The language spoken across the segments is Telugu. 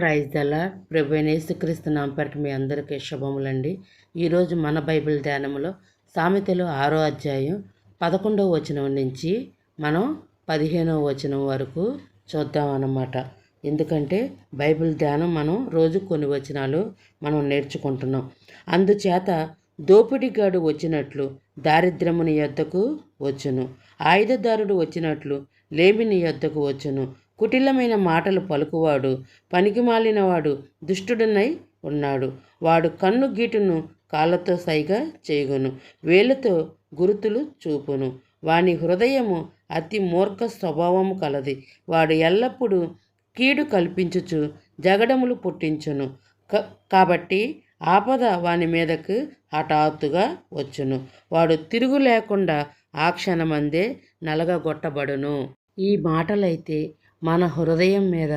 ప్రైజ్ దళ ప్రభు యేసుక్రీస్తు నాంపేట మీ అందరికీ శుభములండి. ఈరోజు మన బైబిల్ ధ్యానంలో సామెతలు ఆరో అధ్యాయం పదకొండవ వచనం నుంచి మనం పదిహేనవ వచనం వరకు చూద్దాం అన్నమాట. ఎందుకంటే బైబిల్ ధ్యానం మనం రోజు కొన్ని వచనాలు మనం నేర్చుకుంటున్నాం. అందుచేత దోపిడిగాడు వచ్చినట్లు దారిద్ర్యముని యొద్దకు వచ్చును. ఆయుధదారుడు వచ్చినట్లు లేమిని యొద్దకు వచ్చును. కుటిలమైన మాటలు పలుకువాడు పనికిమాలినవాడు దుష్టుడనై ఉన్నాడు. వాడు కన్ను గీటును కాళ్ళతో సైగా చేయగను వేలుతో గురుతులు చూపును. వాని హృదయము అతి మూర్ఖ స్వభావము కలది. వాడు ఎల్లప్పుడూ కీడు కల్పించుచు జగడములు పుట్టించును. క కాబట్టి ఆపద వాని మీదకు హఠాత్తుగా వచ్చును. వాడు తిరుగు లేకుండా ఆ క్షణమందే నలగగొట్టబడును. ఈ మాటలైతే మన హృదయం మీద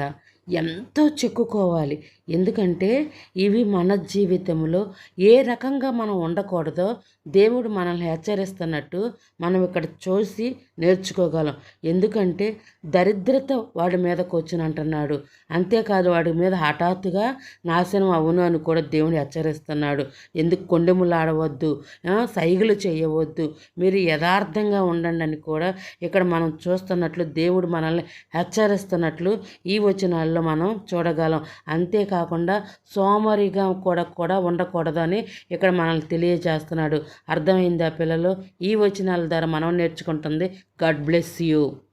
ఎంతో చెక్కుకోవాలి. ఎందుకంటే ఇవి మన జీవితంలో ఏ రకంగా మనం ఉండకూడదో దేవుడు మనల్ని హెచ్చరిస్తున్నట్టు మనం ఇక్కడ చూసి నేర్చుకోగలం. ఎందుకంటే దరిద్రత వాడి మీదకు వచ్చినంటున్నాడు అంతేకాదు వాడి మీద హఠాత్తుగా నాశనం అవును అని కూడా దేవుడు హెచ్చరిస్తున్నాడు. ఎందుకు కొండెములు ఆడవద్దు సైగులు చేయవద్దు మీరు యథార్థంగా ఉండండి అని కూడా ఇక్కడ మనం చూస్తున్నట్లు దేవుడు మనల్ని హెచ్చరిస్తున్నట్లు ఈ వచనాలు వచనాల్లో మనం చూడగలం. అంతేకాకుండా సోమరిగా కూడా కూడా ఉండకూడదని ఇక్కడ మనల్ని తెలియజేస్తున్నాడు. అర్థమైందా పిల్లలు? ఈ వచనాల ద్వారా మనం నేర్చుకుంటుంది. God bless you.